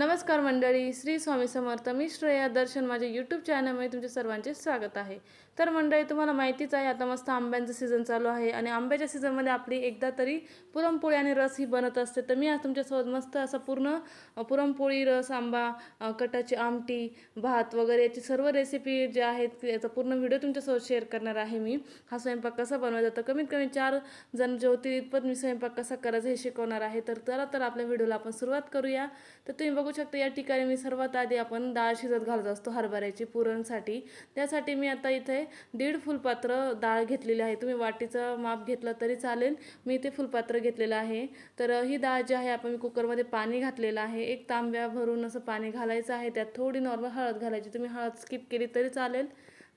नमस्कार मंडळी श्री स्वामी समर्थ. मी श्रेया दर्शन. माझ्या यूट्यूब चॅनलमध्ये तुमचे सर्वांचे स्वागत आहे. तर मंडळी तुम्हाला माहितीच आहे आता मस्त आंब्यांचं सीझन चालू आहे आणि आंब्याच्या सीझनमध्ये आपली एकदा तरी पुरणपोळी आणि रस ही बनत असते. तर मी आज तुमच्यासोबत मस्त असा पूर्ण पुरणपोळी रस आंबा कटाची आमटी भात वगैरे याची सर्व रेसिपी जे आहेत याचा पूर्ण व्हिडिओ तुमच्यासोबत शेअर करणार आहे मी. हा स्वयंपाक कसा बनवायचा? तर कमीत कमी चार जण जेवतील इतपत मी स्वयंपाक कसा करायचा हे शिकवणार आहे. तर चला तर आपल्या व्हिडिओला आपण सुरुवात करूया. तर तुम्ही बघू शकता या ठिकाणी मी सर्वात आधी आपण डाळ शिजत घालत असतो हरभऱ्याची पुरणसाठी. त्यासाठी मी आता इथे दीड फुलपात्र डाळ घेतलेली आहे. तुम्ही वाटीचं माप घेतलं तरी चालेल. मी ते फुलपात्र घेतलेलं आहे. तर ही डाळ जी आहे आपण कुकरमध्ये पाणी घातलेलं आहे. एक तांब्या भरून असं पाणी घालायचं आहे. त्यात थोडी नॉर्मल हळद घालायची. तुम्ही हळद स्किप केली तरी चालेल.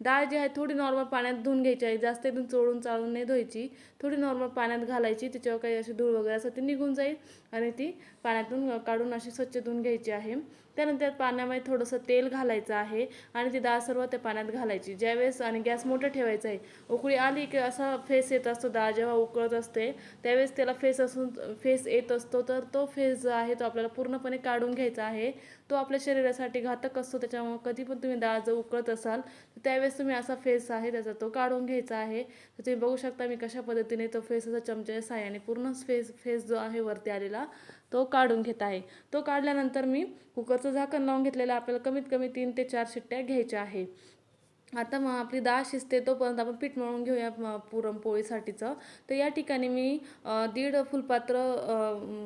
डाळ जी आहे थोडी नॉर्मल पाण्यात धुवून घ्यायची आहे. जास्त एकदम चोळून चाळून नाही धुवायची. थोडी नॉर्मल पाण्यात घालायची. त्याच्यावर काही अशी धूळ वगैरे असं ती निघून जाईल. आणि ती पाण्यातून काढून अशी स्वच्छ धुवून घ्यायची आहे. त्यानंतर पाण्यामध्ये थोडंसं तेल घालायचं आहे आणि ती डाळ सर्व त्या पाण्यात घालायची. ज्यावेळेस आणि गॅस मोठं ठेवायचं आहे उकळी आली की असा फेस येत असतो डाळ जेव्हा उकळत असते त्यावेळेस त्याला फेस असून फेस येत असतो तर तो फेस जो आहे तो आपल्याला पूर्णपणे काढून घ्यायचा आहे. तो आपल्या शरीरासाठी घातक असतो त्याच्यामुळे कधी पण तुम्ही डाळ जर उकळत असाल तर त्यावेळेस तुम्ही असा फेस आहे त्याचा तो काढून घ्यायचा आहे. तर तुम्ही बघू शकता मी कशा पद्धतीने तो फेस असा चमच्याच्या साह्याने पूर्ण फेस फेस जो आहे वरती आलेला तो काढून घेत आहे. तो काढल्यानंतर मी कुकरचं झाकण लावून घेतलेलं आपल्याला कमीत कमी तीन ते चार शिट्ट्या घ्यायच्या आहे. आता मग आपली डाळ शिजते तोपर्यंत आपण पीठ मळून घेऊया पुरणपोळीसाठीचं तर या ठिकाणी मी दीड फुलपात्र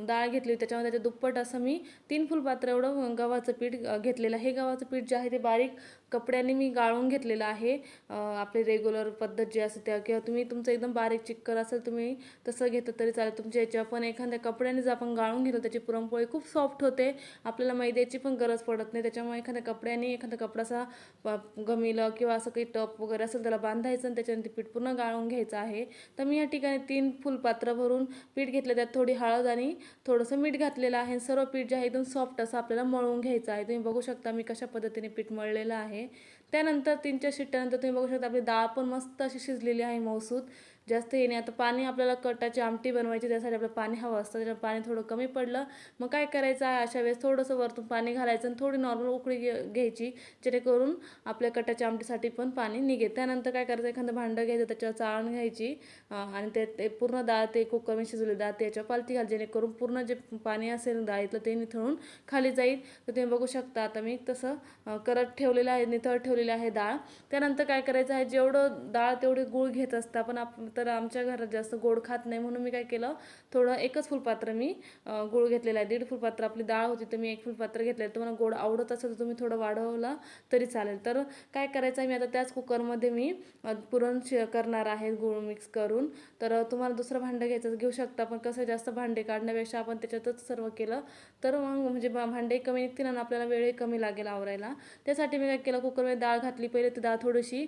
डाळ घेतली त्याच्यामध्ये त्याच्या दुप्पट असं मी तीन फुलपात्र एवढं गव्हाचं पीठ घेतलेलं हे गव्हाचं पीठ जे आहे ते बारीक कपड्याने मी गाळून घेतलेलं आहे. आपली रेग्युलर पद्धत जी असते त्या किंवा तुम्ही तुमचं एकदम बारीक चिक्कर असेल तुम्ही तसं घेतलं तरी चालेल. तुमच्या याच्या पण एखाद्या कपड्याने जर आपण गाळून घेतो त्याची पुरणपोळी खूप सॉफ्ट होते. आपल्याला मैद्याची पण गरज पडत नाही. त्याच्यामुळे एखाद्या कपड्याने एखादा कपडाचा गमिलं किंवा असं काही टप वगैरे असेल त्याला बांधायचं आणि त्याच्यानंतर पीठ पूर्ण गाळून घ्यायचं आहे. तर मी या ठिकाणी तीन फुलपात्र भरून पीठ घेतलं. त्यात थोडी हळद आणि थोडंसं मीठ घातलेलं आहे. सर्व पीठ जे आहे एकदम सॉफ्ट असं आपल्याला मळून घ्यायचं आहे. तुम्ही बघू शकता मी कशा पद्धतीने पीठ मळलेलं आहे. त्यानंतर तीन चार शिट्ट्यानंतर तुम्ही बघू शकता आपली डाळ पण मस्त अशी शिजलेली आहे मौसूद जास्त येणे आता पाणी आपल्याला कटाची आमटी बनवायची त्यासाठी आपलं पाणी हवं असतं. त्याच्यामुळे पाणी थोडं कमी पडलं. मग काय करायचं? आहे अशा वेळेस थोडंसं वरतून पाणी घालायचं आणि थोडी नॉर्मल उकळी घे घ्यायची जेणेकरून आपल्या कटाच्या आमटीसाठी पण पाणी निघेल. त्यानंतर काय करायचं? एखादं भांडं घ्यायचं त्याच्यावर चाळण घ्यायची आणि ते ते पूर्ण डाळ ते कुकरमध्ये शिजवली डाळ त्याच्यावर पालती घाल जेणेकरून पूर्ण जे पाणी असेल डाळीतलं ते निथळून खाली जाईल. तर तुम्ही बघू शकता आता मी तसं करत ठेवलेलं आहे निथळ ठेवलेली आहे डाळ. त्यानंतर काय करायचं आहे? जेवढं डाळ तेवढी गूळ घेत असता पण आप तर आमच्या घरात जास्त गोड खात नाही म्हणून मी काय केलं थोडं एकच फुलपात्र मी गोड गूळ घेतलेलं आहे. दीड फुलपात्र आपली डाळ होती तर मी एक फुलपात्र घेतलं आहे. तुम्हाला गोड आवडत असेल तर तुम्ही थोडं वाढवलं तरी चालेल. तर काय करायचं आहे मी आता त्याच कुकरमध्ये मी पुरण शे करणार आहे गूळ मिक्स करून. तर तुम्हाला दुसरं भांडं घ्यायचं घेऊ शकता पण कसं आहे, जास्त भांडे काढण्यापेक्षा आपण त्याच्यातच सर्व केलं. तर मग म्हणजे भांडे कमी निघतील आणि आपल्याला वेळही कमी लागेल आवरायला. त्यासाठी मी काय केलं कुकरमध्ये डाळ घातली. पहिले ती डाळ थोडीशी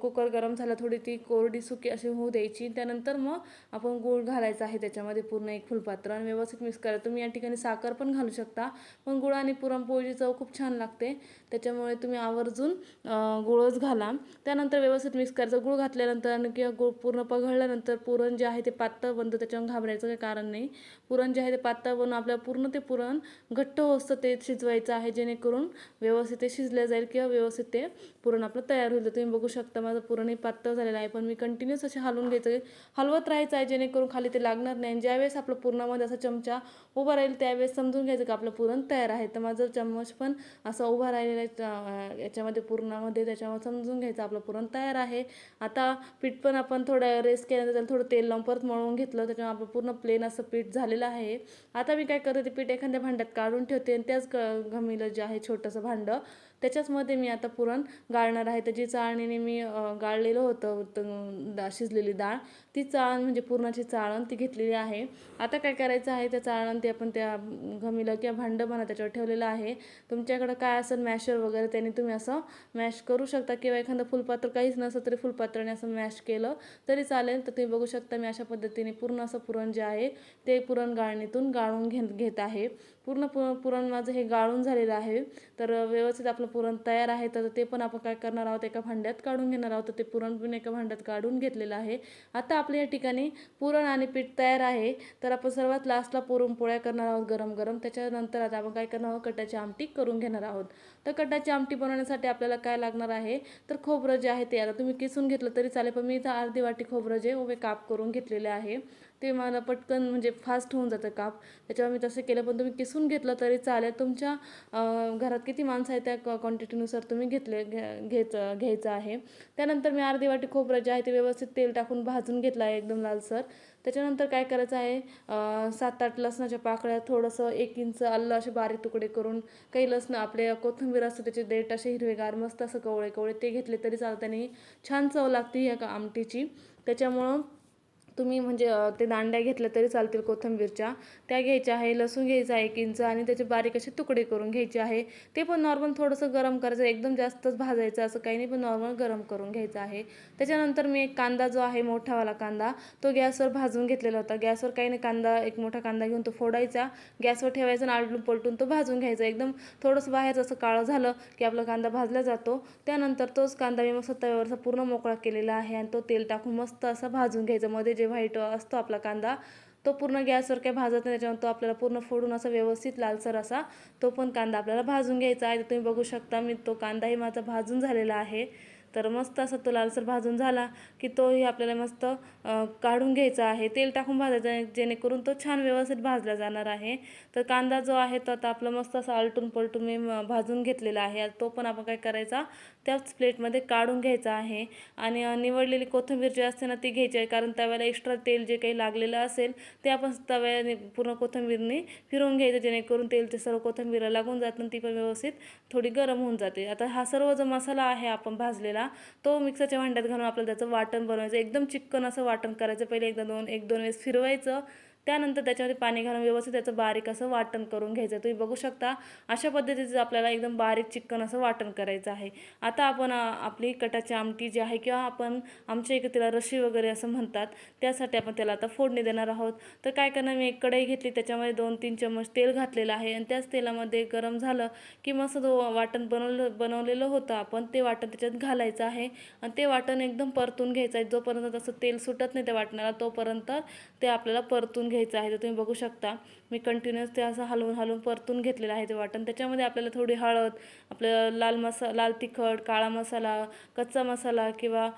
कुकर गरम झाला थोडी ती कोरडी सुकी अशी होऊ द्यायची. त्यानंतर मग आपण गूळ घालायचा आहे त्याच्यामध्ये पूर्ण एक फुलपात्र आणि व्यवस्थित मिक्स करायचं तुम्ही या ठिकाणी साखर पण घालू शकता. पण गुळ आणि पुरणपोळीची चव खूप छान लागते. त्याच्यामुळे तुम्ही आवर्जून गुळच घाला. त्यानंतर व्यवस्थित मिक्स करायचं. गुळ घातल्यानंतर आणि किंवा गुळ पूर्ण पघळल्यानंतर पुरण जे आहे ते पातळ बनतं. त्याच्यावर घाबरायचं काही कारण नाही. पुरण जे आहे ते पातळ बनवून आपल्याला पूर्ण ते पुरण घट्ट होतं ते शिजवायचं आहे. जेणेकरून व्यवस्थित ते शिजलं जाईल किंवा व्यवस्थित ते पुरण आपलं तयार होईल. तुम्ही बघू शकता माझं पुरणही पातळ झालेलं आहे. पण मी कंटिन्यूस असे हलवून घ्यायचं हलवत राहायचं आहे जेणेकरून खाली ते लागणार नाही. आणि ज्यावेळेस आपलं पुरणामध्ये असा चमचा उभा राहील त्यावेळेस समजून घ्यायचं की आपलं पुरण तयार आहे. तर माझं चम्मच पण असं उभा राहिलेला आहे याच्यामध्ये पुरणामध्ये. त्याच्यामुळे समजून घ्यायचं आपलं पुरण तयार आहे. आता पीठ पण आपण थोडं रेस्ट केल्यानंतर त्याला थोडं तेल लावून परत मळून घेतलं. त्याच्यामुळे आपलं पूर्ण प्लेन असं पीठ झालेलं आहे. आता मी काय करते ते पीठ एखाद्या भांड्यात काढून ठेवते. आणि त्याच ग- घमिलं जे आहे छोटंसं भांडं त्याच्याचमध्ये मी आता पुरण गाळणार आहे. त्याची चाळणीने मी गाळलेलं होतं त- शिजलेली डाळ ती चाळण म्हणजे पुरणाची चाळण ती घेतलेली आहे. आता काय करायचं आहे त्या चाळण ते आपण त्या घमीला किंवा भांडं म्हणा त्याच्यावर ठेवलेलं आहे. तुमच्याकडं काय असेल मॅशर वगैरे त्याने तुम्ही असं मॅश करू शकता किंवा एखादं फुलपात्र काहीच नसलं तरी फुलपात्राने असं मॅश केलं तरी चालेल. तर तुम्ही बघू शकता मी अशा पद्धतीने पूर्ण असं पुरण जे आहे ते पुरण गाळणीतून गाळून घे घेत आहे. पूर्ण पु पुरण माझं हे गाळून झालेलं आहे. तर व्यवस्थित आपलं पुरण तयार आहे. तर ते पण आपण काय करणार आहोत एका भांड्यात काढून घेणार आहोत. तर ते पुरण पण एका भांड्यात काढून घेतलेलं आहे. आता आपल्या या ठिकाणी पुरण आणि पीठ तयार आहे. तर आपण सर्वात लास्टला पुरणपोळ्या करणार आहोत गरम गरम त्याच्यानंतर आता आपण काय करणार आहोत कटाची आमटी करून घेणार आहोत. तर कटाची आमटी बनवण्यासाठी आपल्याला काय लागणार आहे? तर खोबरं जे आहे ते आता तुम्ही किसून घेतलं तरी चालेल. पण मी इथं अर्धी वाटी खोबरं जे उभे काप करून घेतलेले आहे. ते मला पटकन म्हणजे फास्ट होऊन जातं काप. त्याच्यामुळे मी तसं केलं पण तुम्ही किसून घेतलं तरी चालेल. तुमच्या घरात किती माणसं आहेत त्या क्वांटिटीनुसार तुम्ही घेतले घ्या- घ्यायचं घ्यायचं आहे. त्यानंतर मी अर्धी वाटी खोबरं जे आहे ते व्यवस्थित तेल टाकून भाजून घेतलं आहे एकदम लालसर. त्याच्यानंतर काय करायचं आहे सात आठ लसणाच्या पाकळ्या थोडंसं एक इंच आलं असे बारीक तुकडे करून काही लसणं आपले कोथिंबीर असतं त्याचे देठ असे हिरवेगार मस्त असं कवळे कवळे ते घेतले तरी चालतं आणि छान चव लागते ह्या आमटीची. त्याच्यामुळं तुम्ही म्हणजे ते दांड्या घेतल्या तरी चालतील कोथिंबीरच्या. त्या घ्यायच्या आहे लसूण घ्यायचा आहे एक इंच आणि त्याचे बारीक असे तुकडे करून घ्यायचे आहे. ते पण नॉर्मल थोडंसं गरम करायचं एकदम जास्तच भाजायचं असं काही नाही पण नॉर्मल गरम करून घ्यायचं आहे. त्याच्यानंतर मी एक कांदा जो आहे मोठावाला कांदा तो गॅसवर भाजून घेतलेला होता. गॅसवर काही नाही कांदा एक मोठा कांदा घेऊन तो फोडायचा. गॅसवर ठेवायचा आणि आलटून पलटून तो भाजून घ्यायचा. एकदम थोडंसं बाहेर असं काळं झालं की आपला कांदा भाजला जातो. त्यानंतर तोच कांदा मी मस्त तव्यावरचा पूर्ण मोकळा केलेला आहे आणि तो तेल टाकून मस्त असा भाजून घ्यायचा. मध्ये जे व्हाईट असतो आपला कांदा तो पूर्ण गॅसवर काही भाजत नाही त्याच्यावर तो आपल्याला पूर्ण फोडून असा व्यवस्थित लालसर असा तो पण कांदा आपल्याला भाजून घ्यायचा आहे. तर तुम्ही बघू शकता मी तो कांदाही माझा भाजून झालेला आहे. तर मस्त असा तो लालसर भाजून झाला की तोही आपल्याला मस्त काढून घ्यायचा आहे. तेल टाकून भाजायचा जेणेकरून तो छान व्यवस्थित भाजला जाणार आहे. तर कांदा जो आहे तो आता आपला मस्त असा आलटून पलटून मी म- भाजून घेतलेला आहे. तो पण आपण काय करायचा त्याच प्लेटमध्ये काढून घ्यायचा आहे. आणि निवडलेली कोथिंबीर जी असते ना ती घ्यायची आहे कारण तव्याला एक्स्ट्रा तेल जे काही लागलेलं असेल ते आपण तव्याने पूर्ण कोथिंबीरने फिरवून घ्यायचं जेणेकरून तेल ते सर्व कोथिंबीरला लागून जातं आणि ती पण व्यवस्थित थोडी गरम होऊन जाते. आता हा सर्व जो मसाला आहे आपण भाजलेला तो मिक्सरच्या भांड्यात घालून आपल्याला त्याचं वाटण बनवायचं. एकदम चिक्कन असं वाटण करायचं. पहिले एकदा दोन एक दोन वेळेस फिरवायचं. त्यानंतर त्याच्यामध्ये पाणी घालून व्यवस्थित त्याचं बारीक असं वाटण करून घ्यायचं. तुम्ही बघू शकता अशा पद्धतीचं आपल्याला एकदम बारीक चिकन असं वाटण करायचं आहे. आता आपण आपली कटाची आमटी जी आहे किंवा आपण आमच्या इकडे तिला रशी वगैरे असं म्हणतात त्यासाठी आपण त्याला आता फोडणी देणार आहोत. तर काय करणार मी एक कढई घेतली त्याच्यामध्ये दोन तीन चम्मच तेल घातलेलं आहे आणि त्याच तेलामध्ये गरम झालं की मस्त जो वाटण बनवलं बनवलेलं होतं आपण. ते वाटण त्याच्यात घालायचं आहे आणि ते वाटण एकदम परतून घ्यायचं आहे. जोपर्यंत तसं तेल सुटत नाही त्या वाटणाला तोपर्यंत ते आपल्याला परतून घ्यायचं आहे तर तुम्ही बघू शकता. मी कंटिन्युअस ते असं हलवून हलवून परतून घेतलेलं आहे ते वाटण. त्याच्यामध्ये आपल्याला थोडी हळद आपलं लाल मसा लाल तिखट काळा मसाला कच्चा मसाला किंवा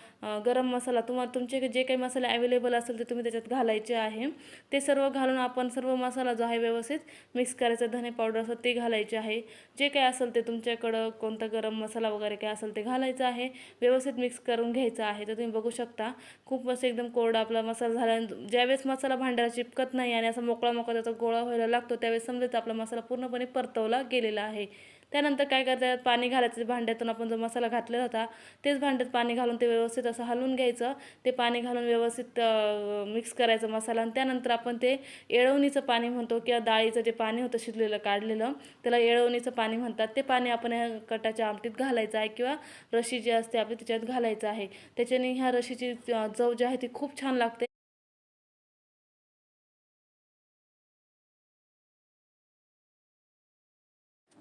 गरम मसाला. तुम्हाला तुमचे जे काही मसाले अवेलेबल असेल ते तुम्ही त्याच्यात घालायचे आहे. ते सर्व घालून आपण सर्व मसाला जो आहे व्यवस्थित मिक्स करायचा. धने पावडर असं ते घालायचे आहे. जे काही असेल ते तुमच्याकडं कोणता गरम मसाला वगैरे काय असेल ते घालायचं आहे. व्यवस्थित मिक्स करून घ्यायचं आहे. तर तुम्ही बघू शकता. खूप असं एकदम कोरडा आपला मसाला झाला. आणि ज्यावेळेस मसाला भांड्याला चिपकत नाही आणि असा मोकळा मोकळा त्याचा गोळा व्हायला लागतो. त्यावेळेस समजायचं आपला मसाला पूर्णपणे परतवला गेलेला आहे. त्यानंतर काय करतात पाणी घालायचं भांड्यातून आपण जो मसाला घातलेला होता तेच भांड्यात पाणी घालून ते व्यवस्थित असं हलवून घ्यायचं. ते पाणी घालून व्यवस्थित मिक्स करायचं मसाला आणि त्यानंतर आपण ते येळवणीचं पाणी म्हणतो किंवा डाळीचं जे पाणी होतं शिजलेलं काढलेलं त्याला येळवणीचं पाणी म्हणतात. ते पाणी आपण ह्या कटाच्या आमटीत घालायचं आहे किंवा रशी जी असते आपली त्याच्यात घालायचं आहे. त्याच्याने ह्या रशीची चव जी आहे ती खूप छान लागते.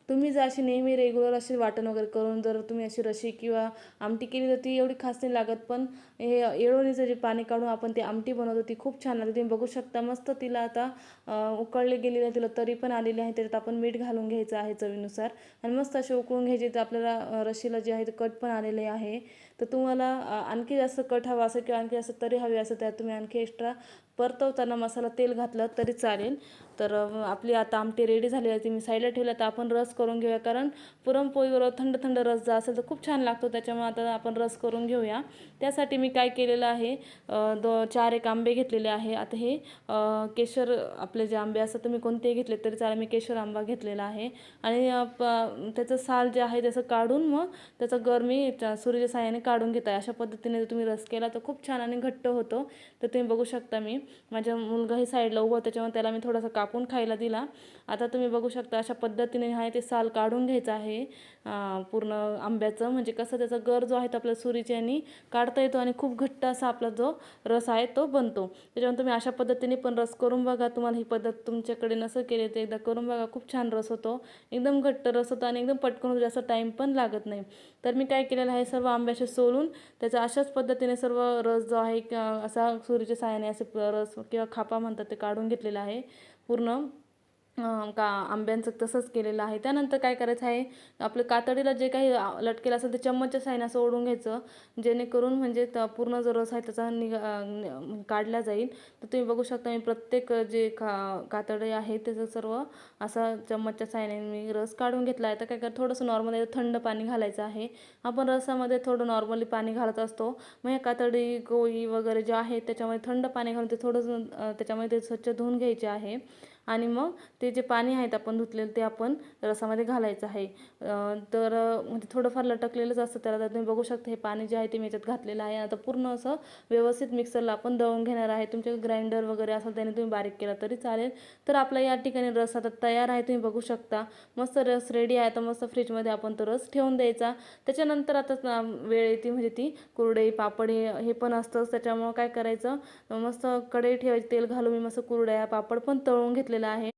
तुम्ही जर अशी नेहमी रेग्युलर अशी वाटण वगैरे करून जर तुम्ही अशी रशी किंवा आमटी केली तर ती एवढी खास नाही लागत पण हे येळवणीचं जे पाणी काढून आपण ती आमटी बनवतो ती खूप छान लागते. तुम्ही बघू शकता मस्त तिला आता उकळले गेलेली आहे तिला तरी पण आलेली आहे त्याच्यात आपण मीठ घालून घ्यायचं आहे चवीनुसार. आणि मस्त अशी उकळून घ्यायची तर आपल्याला रशीला जे आहे ते कट पण आलेले आहे. तर तुम्हाला आणखी जास्त कट हवा असेल किंवा आणखी जास्त तरी हवी असेल त्यात तुम्ही आणखी एक्स्ट्रा परतवताना मसाला तेल घातलं तरी चालेल. तर आपली आता आमटी रेडी झाली आहे ती मी साईडला ठेवली तर आपण रस करून घेऊया कारण पुरणपोळीबरोबर थंड थंड रस जर असेल तर खूप छान लागतो. त्याच्यामुळे आता आपण रस करून घेऊया. त्यासाठी मी काय केलेलं आहे दो चार एक आंबे घेतलेले आहे. आता हे केशर आपले जे आंबे असतात तुम्ही कोणतेही घेतले तरी चालेल. मी केशर आंबा घेतलेला आहे. आणि प- त्याचं साल जे आहे त्याचं काढून मग त्याचं गर मी त्या सुरीच्या काढून घेत आहे. अशा पद्धतीने जर तुम्ही रस केला तर खूप छान आणि घट्ट होतो. तर तुम्ही बघू शकता मी. माझ्या मुलगाही साईडला उभं त्याच्यामुळे त्याला मी थोडासा कापून खायला दिला. आता तुम्ही बघू शकता अशा पद्धतीने आहे ते साल काढून घ्यायचं आहे. पूर्ण आंब्याचं म्हणजे कसं त्याचा गर जो आहे तो आपल्या सुरीच्या आणि काढता येतो आणि खूप घट्ट असा आपला जो रस आहे तो बनतो. त्याच्यामुळे तुम्ही अशा पद्धतीने पण रस करून बघा. तुम्हाला ही पद्धत तुमच्याकडे नसं केली तर एकदा करून बघा. खूप छान रस होतो. एकदम घट्ट रस होतो आणि एकदम पटकन होतो जास्त टाईम पण लागत नाही. तर मी काय केलेलं आहे सर्व आंब्याचे सोलून त्याचा अशाच पद्धतीने सर्व रस जो आहे असा सुरीच्या साहाय्याने असे रस किंवा खापा म्हणतात ते काढून घेतलेला आहे. पूर्ण का आंब्यांचं तसंच केलेलं आहे. त्यानंतर काय करायचं आहे आपलं कातडीला जे काही लटकेलं असेल ते चम्मचच्या साईने असं ओढून घ्यायचं. जेणेकरून म्हणजे पूर्ण जो रस आहे त्याचा निघा काढला जाईल. तर तुम्ही बघू शकता मी प्रत्येक जे का कातडे आहे त्याचं सर्व असा चम्मचच्या साईने मी रस काढून घेतला आहे. तर काय कर थोडंसं नॉर्मल थंड पाणी घालायचं आहे. आपण रसामध्ये थोडं नॉर्मली पाणी घालत असतो. मग हे कातडी गोळी वगैरे जे आहे त्याच्यामध्ये थंड पाणी घालून ते थोडंसं त्याच्यामध्ये ते स्वच्छ धुवून घ्यायचे आहे. आणि मग ते जे पाणी आहेत आपण धुतलेलं ते आपण रसामध्ये घालायचं आहे. तर म्हणजे थोडंफार लटकलेलंच असतं. त्याला तुम्ही बघू शकता हे पाणी जे आहे ते मी याच्यात घातलेलं आहे. आता पूर्ण असं व्यवस्थित मिक्सरला आपण दळून घेणार आहे. तुमच्या ग्राइंडर वगैरे असेल त्याने तुम्ही बारीक केला तरी चालेल. तर आपला या ठिकाणी रस आता तयार आहे तुम्ही बघू शकता. मस्त रस रेडी आहे. तर मस्त फ्रीजमध्ये आपण तो रस ठेवून द्यायचा. त्याच्यानंतर आता वेळ येते म्हणजे ती कुरडई पापड हे हे पण असतंच. त्याच्यामुळं काय करायचं? मस्त कढई ठेवायची तेल घालून मी मस्त कुरड्या पापड पण तळून घेतलं घेतलेला आहे.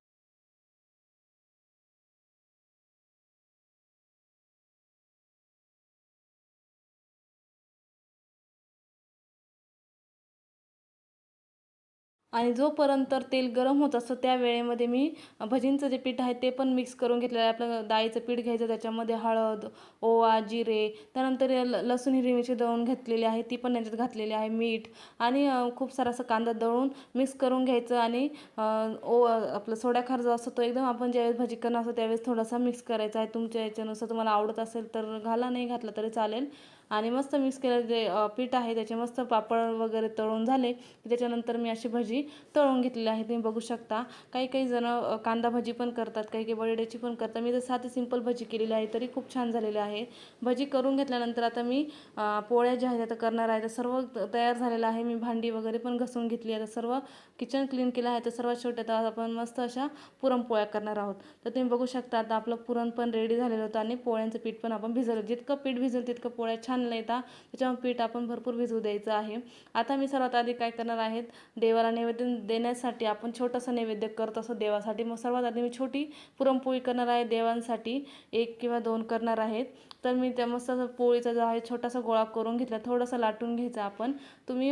आणि जोपर्यंत तेल गरम होत असतं त्या वेळेमध्ये मी भजींचं जे पीठ आहे ते पण मिक्स करून घेतलेलं आहे. आपलं डाळीचं पीठ घ्यायचं त्याच्यामध्ये हळद ओवा जिरे त्यानंतर ल लसूण हिरवी मिरची दळून घेतलेली आहे ती पण याच्यात घातलेली आहे मीठ आणि खूप सारा असं कांदा दळून मिक्स करून घ्यायचं आणि ओ आपलं सोड्या जो असतो तो एकदम आपण ज्यावेळेस भजी करणार असतो त्यावेळेस थोडासा मिक्स करायचा आहे. तुमच्या याच्यानुसार तुम्हाला आवडत असेल तर घाला नाही घातला तरी चालेल. आणि मस्त मिक्स केलेलं जे पीठ आहे त्याचे मस्त पापड वगैरे तळून झाले. की त्याच्यानंतर मी अशी भजी तळून घेतलेली आहे. तुम्ही बघू शकता. काही काही जण कांदा भजी पण करतात. काही काही बटाट्याची पण करतात. मी तर साधी सिंपल भजी केलेली आहे. तरी खूप छान झालेली आहे. भजी करून घेतल्यानंतर आता मी पोळ्या ज्या आहेत आता करणार आहे. तर सर्व तयार झालेलं आहे. मी भांडी वगैरे पण घसून घेतली आता सर्व किचन क्लीन केलं आहे. तर सर्वात शेवटी आता आपण मस्त अशा पुरणपोळ्या करणार आहोत. तर तुम्ही बघू शकता आता आपलं पुरण पण रेडी झालेलं होतं आणि पोळ्यांचं पीठ पण आपण भिजवलं. जितकं पीठ भिजलं तितकं पोळ्या छान येतात त्याच्यामुळे पीठ आपण भरपूर भिजू द्यायचं आहे. आता मी सर्वात आधी काय करणार आहेत देवाला नैवेद्य देण्यासाठी आपण छोटंसं नैवेद्य करत असतो देवासाठी. मग सर्वात आधी मी छोटी पुरणपोळी करणार आहे देवांसाठी एक किंवा दोन करणार आहेत तर मी त्या मस्त असं पोळीचा जो आहे छोटासा गोळा करून घेतला. थोडासा लाटून घ्यायचा आपण. तुम्ही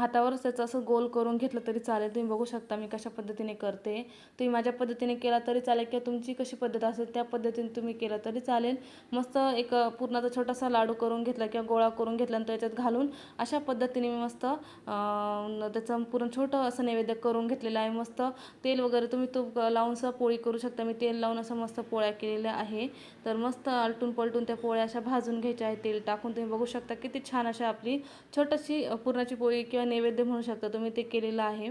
हातावरच त्याचं असं गोल करून घेतलं तरी चालेल. तुम्ही बघू शकता मी कशा पद्धतीने करते. तुम्ही माझ्या पद्धतीने केला तरी चालेल किंवा तुमची कशी पद्धत असेल त्या पद्धतीने तुम्ही केलं तरी चालेल. मस्त एक पूर्णाचा छोटासा लाडू करून घेतला किंवा गोळा करून घेतला आणि त्याच्यात घालून अशा पद्धतीने मी मस्त त्याचं पूर्ण छोटं असं नैवेद्य करून घेतलेलं आहे. मस्त तेल वगैरे तुम्ही तूप लावून सुद्धा पोळी करू शकता. मी तेल लावून असं मस्त पोळ्या केलेल्या आहे. तर मस्त आलटून पलटून त्या पोळ्या अशा भाजून घ्यायच्या आहेत तेल टाकून तुम्ही बघू शकता किती छान अशा आपली छोटीशी पुरणाची पोळी किंवा नैवेद्य म्हणू शकता तुम्ही ते केलेलं आहे.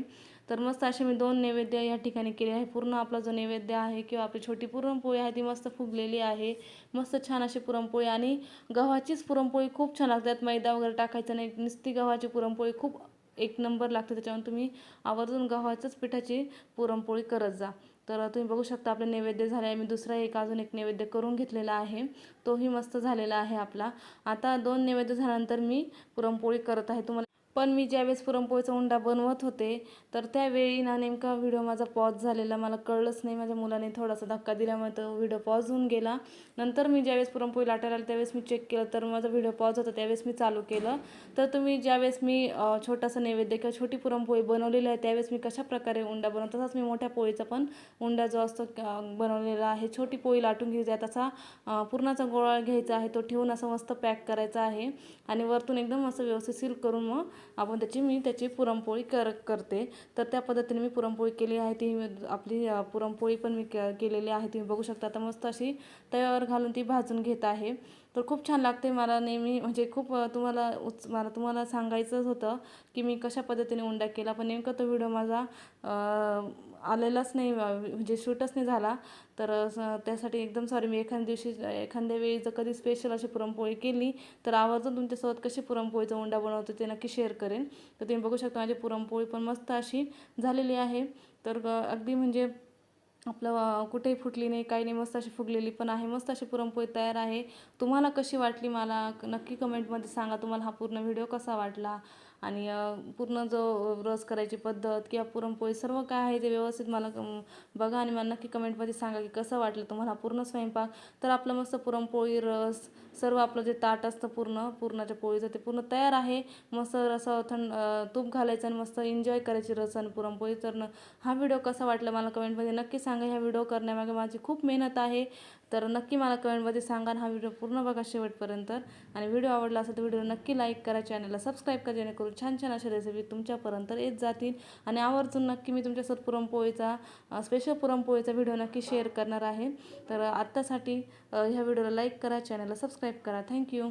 तर मस्त असे मी दोन नैवेद्य या ठिकाणी केले आहे. पूर्ण आपला जो नैवेद्य आहे किंवा आपली छोटी पुरणपोळी आहे ती मस्त फुगलेली आहे. मस्त छान अशी पुरणपोळी आणि गव्हाचीच पुरणपोळी खूप छान लागते. मैदा वगैरे टाकायचं नाही. नुसती गव्हाची पुरणपोळी खूप एक नंबर लागते. त्याच्यामुळे तुम्ही आवर्जून गव्हाच्याच पिठाची पुरणपोळी करत जा. तर तुम्ही बघू शकता आपले नैवेद्य झाले आहे. मी दुसरा एक अजून एक नैवेद्य करून घेतलेला आहे. तोही मस्त झालेला आहे आपला. आता दोन नैवेद्य झाल्यानंतर मी पुरणपोळी करत आहे. तुम्हाला पण मी ज्यावेळेस पुरणपोळीचा उंडा बनवत होते तर त्यावेळी ना नेमका व्हिडिओ माझा पॉज झालेला मला कळलंच नाही. माझ्या मुलाने थोडासा धक्का दिल्यामुळे तो व्हिडिओ पॉज होऊन गेला. नंतर मी ज्यावेळेस पुरणपोळी लाटायला आली त्यावेळेस मी चेक केलं तर माझा व्हिडिओ पॉज होता त्यावेळेस मी चालू केलं. तर तुम्ही ज्यावेळेस मी छोटासा नैवेद्य किंवा छोटी पुरणपोळी बनवलेली आहे त्यावेळेस मी कशा प्रकारे उंडा बनवतो? तसाच मी मोठ्या पोळीचा पण उंडा जो असतो बनवलेला आहे. छोटी पोळी लाटून घ्यायची आहे तसा अ, पुरणाचा गोळा घ्यायचा आहे तो ठेवून असं मस्त पॅक करायचा आहे. आणि वरतून एकदम असं व्यवस्थित सील करून मग आपण त्याची मी त्याची पुरणपोळी कर करते. तर त्या पद्धतीने मी पुरणपोळी केली आहे. ती मी- आपली पुरणपोळी पण मी के केलेली आहे. तुम्ही बघू शकता तर मस्त अशी तव्यावर घालून ती भाजून घेत आहे. तर खूप छान लागते मला नेहमी. म्हणजे खूप तुम्हाला उच मला तुम्हाला सांगायचंच होतं की मी कशा पद्धतीने उंडा केला. पण नेमकं तो व्हिडिओ माझा आलेलाच नाही म्हणजे शूटच नाही झाला. तर त्यासाठी एकदम सॉरी मी एखाद्या दिवशी एखाद्या वेळी जर कधी स्पेशल अशी पुरणपोळी केली तर आवर्जून तुमच्यासोबत कशी पुरणपोळीचा उंडा बनवतो ते नक्की शेअर करेन. तर तुम्ही बघू शकता माझी पुरणपोळी पण मस्त अशी झालेली आहे. तर अगदी म्हणजे आपलं कुठेही फुटली नाही काही नाही मस्त अशी फुगलेली पण आहे. मस्त अशी पुरणपोळी तयार आहे. तुम्हाला कशी वाटली मला नक्की कमेंटमध्ये सांगा. तुम्हाला हा पूर्ण व्हिडिओ कसा वाटला? आणि पूर्ण जो रस करायची पद्धत किंवा पुरणपोळी सर्व काय आहे ते व्यवस्थित मला बघा आणि मला नक्की कमेंटमध्ये सांगा की कसं वाटलं तुम्हाला पूर्ण स्वयंपाक. तर आपलं मस्त पुरणपोळी रस सर्व आपलं जे ताट असतं पूर्ण पूर्णाच्या पोळीचं ते पूर्ण तयार आहे. मस्त असं थंड तूप घालायचं आणि मस्त एन्जॉय करायची रस आणि पुरणपोळी. तर न- हा व्हिडिओ कसा वाटला मला कमेंटमध्ये नक्की सांगा. ह्या व्हिडिओ करण्यामागे माझी खूप मेहनत आहे. तर नक्की मला कमेंटमध्ये सांगा हा व्हिडिओ पूर्ण बघा शेवटपर्यंत. आणि व्हिडिओ आवडला असेल तर व्हिडिओ नक्की लाईक करा चॅनलला सबस्क्राईब करा जेणेकरून छान छान अशा रेसिपी तुमच्यापर्यंत येत जातील. आणि आवर्जून नक्की मी तुमच्यासोबत पुरणपोळीचा स्पेशल पुरणपोळीचा व्हिडिओ नक्की शेअर करणार आहे. तर आत्तासाठी ह्या व्हिडिओला लाईक करा चॅनलला सबस्क्राईब करा. थँक्यू